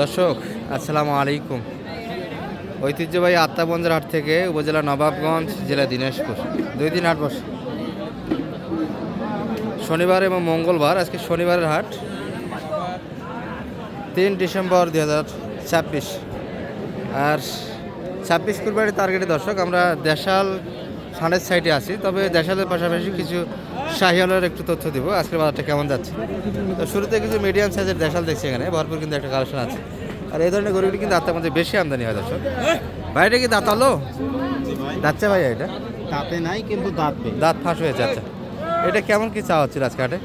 দর্শক, আসসালামু আলাইকুম। ঐতিহ্যবাহী আত্মাবঞ্জের হাট থেকে উপজেলা নবাবগঞ্জ জেলা দিনাজপুর। দুই দিন হাট বসে। শনিবার এবং মঙ্গলবার, আজকে শনিবারের হাট। তিন ডিসেম্বর দুই হাজার ছাব্বিশ। আর ছাব্বিশ কুরবানির টার্গেটে দর্শক, আমরা দেশাল, সানের সাইডে আছি। তবে দেশালের পাশাপাশি কিছু শাহিয়ালের একটু তথ্য দিব আজকের বাজারটা কেমন যাচ্ছে? তো শুরুতে কিছু মিডিয়াম সাইজের দেশাল দেখছি এখানে ভরপুর কিন্তু একটা কালেকশন আছে। আর এই ধরনের গরুগুলি কিন্তু আত্মার মধ্যে বেশি আমদানি হয় দর্শক। ভাইটা কি দাঁতালো? যাচ্ছে ভাই এটা? দাঁতে নাই কিন্তু দাঁতবে দাঁত ফাঁস হয়েছে আচ্ছা। এটা কেমন কি চাওয়া হচ্ছিল আজকে হাটে?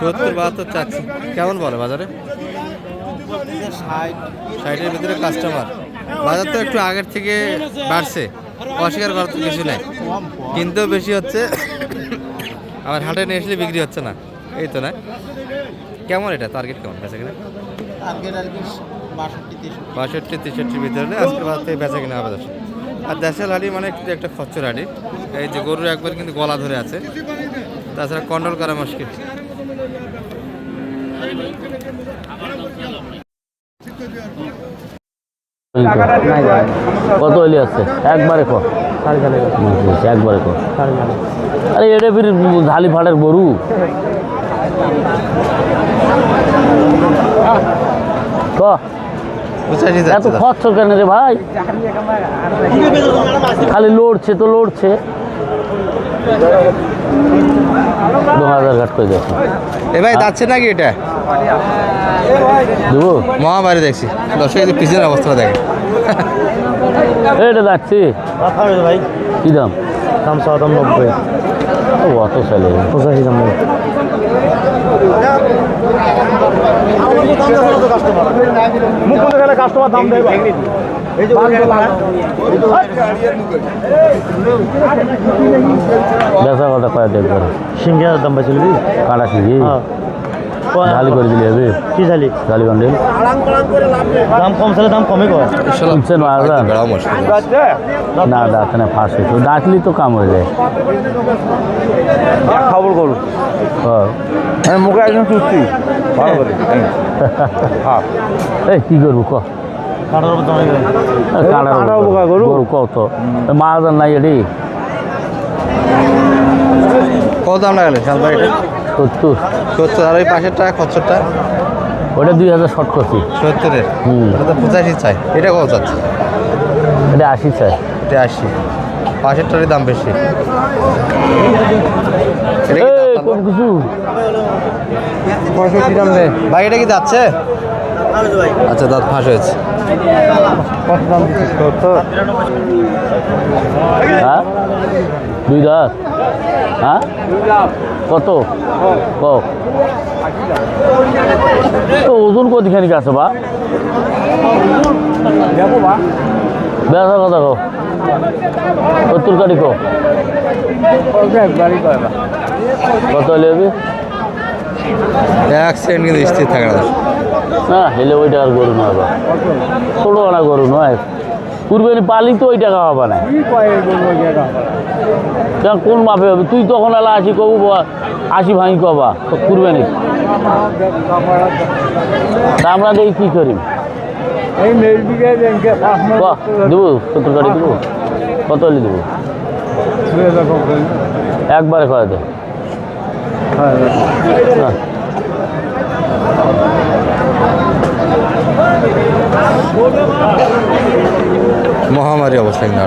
সত্তর বাহাত্তর চাচ্ছে। কেমন বলে বাজারে? সাইডের ভিতরে কাস্টমার বাজার তো একটু আগের থেকে বাড়ছে। অস্বীকার করার তো কিছু নেই। কিন্তু বেশি হচ্ছে। আবার হাটে নিয়ে আসলে বিক্রি হচ্ছে না। এই তো না। কেমন এটা? টার্গেট কেমন? বেচা কিনা? বাষট্টি তেষট্টির ভিতরে। আজকে বাজার থেকে বেচা কিনা হবে দর্শক। আর দেশের হাড়ি মানে একটা খচ্চর হাড়ি এই যে গরুর একবার কিন্তু গলা ধরে আছে। তাছাড়া কন্ট্রোল করা মুশকিল? কত হলি আছে? একবারে ক। বুঝেছি, একবারে ক। আরে এটা ফির ঝালি ফাটের গরু। ক? এত যাচ্ছে দাম। খরচ কেন রে ভাই? খালি লড়ছে তো লড়ছে। করে দেখো। এ ভাই যাচ্ছে নাকি এটা? দেবো? মহামারী দেখছি। দর্শক এই পিছনের অবস্থাটা দেখে এটা যাচ্ছি। ভাই। কি দাম? দাম চাওয়া দাম নব্বই। ও অত ছেলে পঁচাশি দাম মুখ কাস্টমার। দাম দেয় এই যে বেচা কথা কয়ে দেখবার সিঙ্গিয়ার দাম পাইছিল কি? কাটা সিঁড়ি ঝালি করে দিলি হবে কি জালি ঝালি বান্ডিল দাম কম ছিল দাম কমে কর শুনছে না না দাঁত না ফাঁস হয়েছে। ডাকলি তো কাম হয়ে যায়। খবর করু হ্যাঁ। মুখে একদম চুক্তি ভালো করে। হ্যাঁ। এই কি করব ক? কাটার গরু? কত? নাই এটি কত দাম লাগালে? সত্তর সত্তর আর ওই খচ্চরটা ওটা দুই হাজার শর্ট করছি সত্তরের হুম। এটা তো পঁচাশি চাই। এটা কত চাচ্ছে এটা আশি চাই। এটা আশি। পাশেরটারই দাম বেশি। পঁয়ষট্টি দাম নেই ভাই এটা কি যাচ্ছে? আচ্ছা দাঁত ফাঁস হয়েছে। কত দাম দিচ্ছিস সত্তর হ্যাঁ দুই দাঁত হ্যাঁ? কত? ক তো ওজন কতখানি আছে বা? বেসা কথা কো সত্তর কত হলে হবে? এক সেকেন্ড কিন্তু স্থির থাকে না। না, হেলে ওইটা গরু নয় ছোটো গরু নয়। পালি তো ওই টাকা হবে না। কোন মাপে হবে? তুই তখন এলা আসি কবু আসি ভাঙি কবা তো কুরবানি তা আমরা দেখি কী করি। দেবো, সত্তর গাড়ি দেবো। কত হলে দেবো? একবারে কয়ে দে। না মহামারী অবস্থা কিন্তু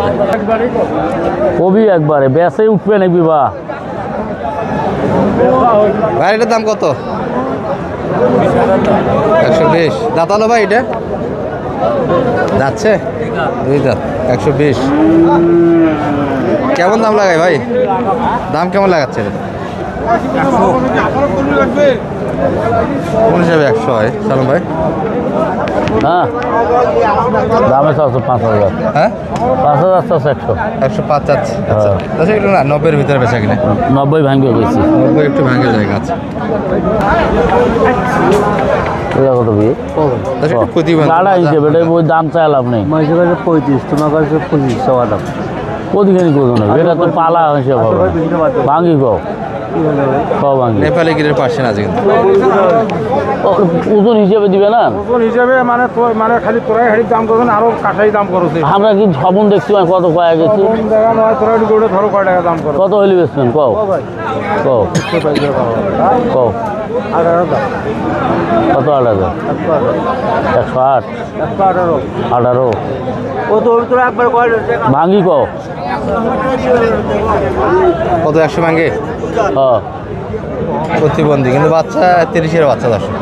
কবি একবারে বেসে উঠবে নাকি বা? ভাই এটার দাম কত? একশো বিশ। দাঁতালো ভাই এটা? যাচ্ছে? দুই দাঁত একশো বিশ। কেমন দাম লাগায় ভাই? দাম কেমন লাগাচ্ছে? এটা? কোন হিসাবে একশো হয়? সালাম ভাই? হ্যাঁ। দামে চারশো পাঁচ হাজার। হ্যাঁ? পাঁচ হাজার চারশো একশো। একশো পাঁচ চাচ্ছে। আচ্ছা তাছাড়া একটু না নব্বইয়ের ভিতরে বেচা কিনে। নব্বই ভাঙবে গেছি নব্বই একটু ভাঙে জায়গা আছে। দাম চাই লাভ নেই। মাঝে মাঝে পঁয়ত্রিশ তোমার কাছে পঁচিশ টাকা দাম। কদিখানি করব না এটা তো পালা হিসেবে হবে ভাঙি ভাঙি নেপালি গিরের পার্সেন্ট আছে কিন্তু। ওজন হিসেবে দিবে না? ওজন হিসাবে মানে মানে খালি তোরাই হাড়ির দাম আরও কাঠাই দাম করছে আমরা কি সবন দেখছি মানে কত কয়া গেছি? তোরা একটু গরুটা ধরো কয় টাকা দাম করো? কত হইলে বেচবেন? কও। কও কও। আঠারো কত হাজার একশো আট। একশো আঠারো। আঠারো। ও তো তোরা একবার ভাঙ্গি কও কত একশো ভাঙ্গে? হ্যাঁ প্রতিবন্ধী কিন্তু বাচ্চা তিরিশের বাচ্চা দর্শক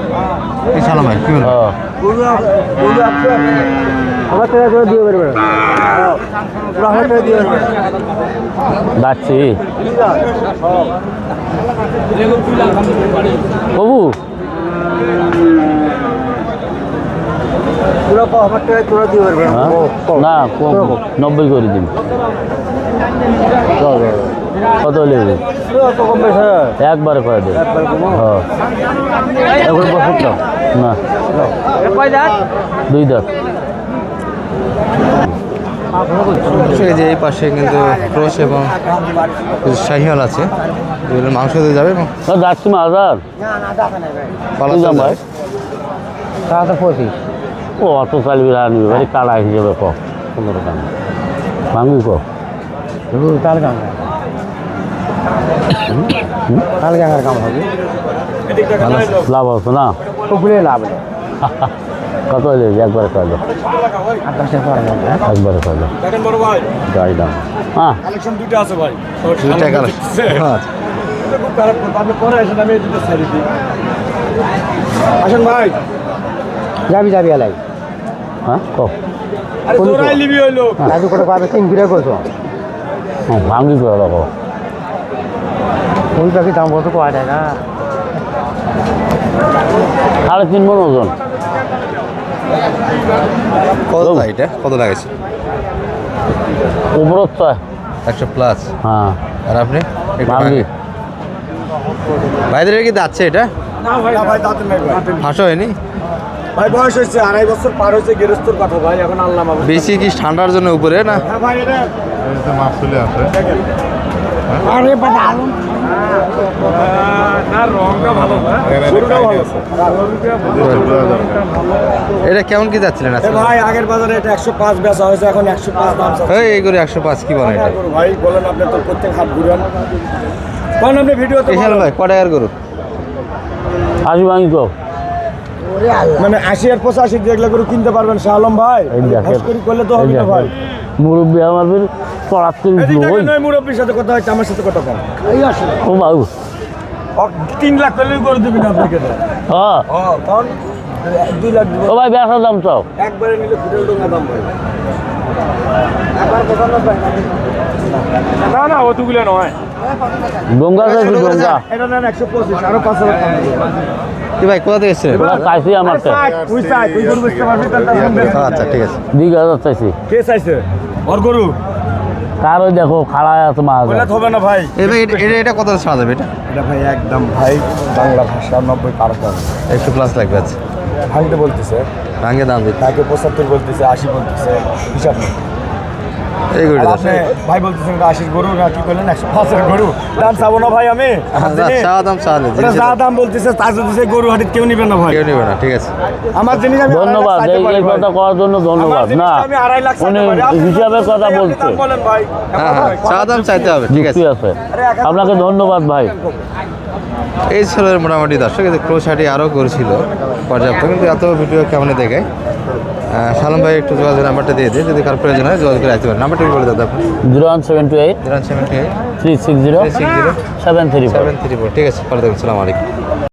কি সালাম ভাই কি বলব হ্যাঁ আমার টাকা করে দিয়ে পারবে যাচ্ছি বাবু। হ্যাঁ? না নব্বই করে দিন। কত একবারে করে দেবে হ্যাঁ। এখন না। দুই দাঁত। এই যে এই পাশে কিন্তু ক্রোশ এবং কিছু শাহিওয়াল আছে। যেগুলো মাংস দিয়ে যাবে এবং যাচ্ছি মাজার। পালাতে বুঝলাম ভাই? যাবে। পঁচিশ ও অত চালবি আনবি ভাই কালা হিসেবে ক? পনেরো ভাঙবি ক? কাল গাঙ্গা গাঙ্গার কাম হবে। লাভ আছে না? লাভ কত হলে একবারে করে দাও আকাশে পাওয়া যাবে একবারে ভাই। গাড়ি দাম হ্যাঁ কালেকশন দুটো আছে ভাই। দুইটা কালার খুব খারাপ কথা। আপনি পরে আসেন আমি এই দুটো আসেন ভাই। যাবি যাবি এলাই। হ্যাঁ? ক। আরে তোরাই লিবি হইল। রাজু করে পাবে তিন ঘুরে করছ ভাঙবি করে রাখো ওই পাখি দাম কত? কয় টাকা? সাড়ে তিন মন ওজন। কত এটা? কত লাগাইছে উপরত চায় একশো প্লাস হ্যাঁ। আর আপনি। ভাইদের কি যাচ্ছে এটা? না ভাই না ভাই দাঁতের নাই ভাই। হাঁসও হয়নি? ভাই বয়স হয়েছে আড়াই বছর পার হয়েছে গেরস্তর কথা ভাই এখন আল্লাহ বেশি কি ঠান্ডার জন্য উপরে না? হ্যাঁ ভাই এটা আরে বাবা এটা কেমন কি যাচ্ছিলেন ভাই আগের বাজারে এটা একশো পাঁচ বেচা হয়েছে এখন একশো পাঁচ দাম এইগুলো একশো পাঁচ কি বলে ভাই বলেন আপনি তো প্রত্যেক হাত ঘুরেন। কোন আপনি ভিডিওতে বিশাল ভাই ক টাকার গরু? আসি ভাঙি কো মানে আশি আর পঁচাশি দেখলে গরু কিনতে পারবেন শাহ আলম ভাই করলে তো হবে না ভাই। মুরব্বী আমার পড়াতে মুরব্বীর সাথে কথা হচ্ছে আমার সাথে কথা কম ও বাবু। ও, তিন লাখ করলে করে দিবি না আপনাকে হ্যাঁ। ও কারণ দুই লাখ ও ভাই বেসার দাম চাও। একবারে নিলে ফুটেল ডোঙ্গা দাম ভাই। না। না অতগুলো নয়। ডোঙ্গা চাইছি ডোঙ্গা এটা নেন একশো পঁচিশ আরও পাঁচ হাজার ভাই কোথা থেকে এসেছেন? চাইছি আমার। আচ্ছা ঠিক আছে। দুই হাজার চাইছি। কে চাইছে? ওর গরু। কার ওই দেখো খাড়া আছে মাছ বলে হবে না ভাই। এটা- এটা এটা কত ছাড়া যাবে এটা? এটা ভাই একদম ভাই বাংলা ভাষা নব্বই পার একটু একশো প্লাস লাগবে আছে ভাঙতে বলতেছে। ভাঙে দাম দিতে তাকে পঁচাত্তর বলতেছে আশি বলতেছে হিসাব নেই। আপনি ভাই বলতেছেন আশির গরু না কি করলেন? একশো পাঁচের গরু। দাম চাবো না ভাই আমি? চা দাম চা নেই দাম বলতেছে তা যদি গরু হাটিত কেউ নিবে না ভাই। কেউ নেবে না ঠিক আছে। আমার জিনিস আমি ধন্যবাদ এই। কথা করার জন্য ধন্যবাদ না আমি আড়াই লাখ কথা বলছে। হ্যাঁ হ্যাঁ চা দাম চাইতে হবে ঠিক আছে। আপনাকে ধন্যবাদ ভাই। এই ছিল মোটামুটি দর্শক কিন্তু ক্রোশ হাটি আরও করেছিল পর্যাপ্ত কিন্তু এত ভিডিও কেমন দেখে? সালাম ভাই একটু যোগাযোগ নাম্বারটা দিয়ে দিই যদি কারও প্রয়োজন হয় যোগাযোগ করে আসতে পারেন। নাম্বারটা বলে দাদা zero one seven two eight zero seventy eight. Three six zero six zero. Seven three seven three four. ঠিক আছে পরে দেখুন সালাম আলাইকুম।